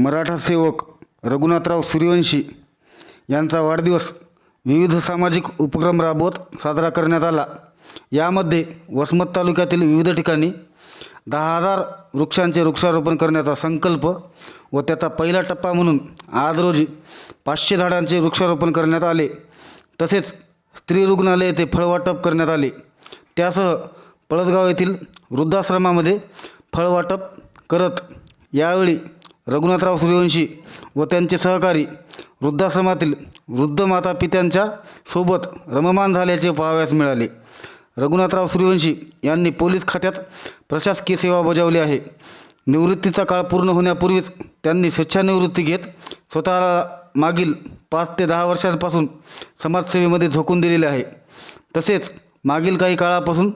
मराठा सेवक रघुनाथराव सूर्यवंशी यांचा वाढदिवस विविध सामाजिक उपक्रम राबवत साजरा करण्यात आला. यामध्ये वसमत तालुक्यातील विविध ठिकाणी दहा हजार वृक्षांचे वृक्षारोपण करण्याचा संकल्प व त्याचा पहिला टप्पा म्हणून आज रोजी पाचशे झाडांचे वृक्षारोपण करण्यात आले. तसेच स्त्री रुग्णालय येथे फळवाटप करण्यात आले. त्यासह पळसगाव येथील वृद्धाश्रमामध्ये फळवाटप करत यावेळी रघुनाथराव सूर्यवंशी व त्यांचे सहकारी वृद्धाश्रमातील वृद्ध माता पित्यांच्या सोबत रममान झाल्याचे पाहावयास मिळाले. रघुनाथराव सूर्यवंशी यांनी पोलीस खात्यात प्रशासकीय सेवा बजावली आहे. निवृत्तीचा काळ पूर्ण होण्यापूर्वीच त्यांनी स्वेच्छानिवृत्ती घेत स्वतःला मागील पाच ते दहा वर्षांपासून समाजसेवेमध्ये झोकून दिलेले आहे. तसेच मागील काही काळापासून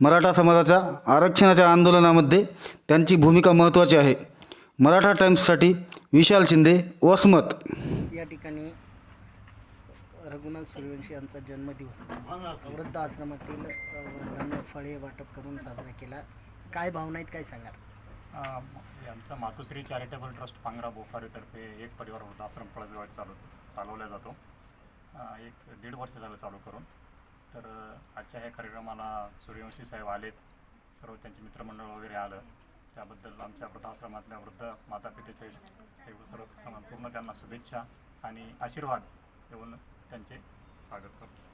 मराठा समाजाच्या आरक्षणाच्या आंदोलनामध्ये त्यांची भूमिका महत्त्वाची आहे. मराठा टाइम्ससाठी विशाल शिंदे वसमत. या ठिकाणी रघुनाथ सूर्यवंशी यांचा जन्मदिवस. वृद्ध आश्रमातील वृद्धांना फळे वाटप करून साजरा केला. काय भावना आहेत काय सांगाल? अ, आमचा मातोश्री चॅरिटेबल ट्रस्ट पांगरा बोफारेतर्फे एक परिवार वृद्धाश्रम पळसगावात चालव चालवला जातो. अ, एक दीड वर्ष झालं चालू करून. तर आजच्या ह्या कार्यक्रमाला सूर्यवंशी साहेब आलेत. सर्व त्यांचे मित्रमंडळ वगैरे आलं. त्याबद्दल आमच्या वृद्धाश्रमातल्या वृद्ध माता पितेचे हे सर्व पूर्ण त्यांना शुभेच्छा आणि आशीर्वाद देऊन त्यांचे स्वागत करतो.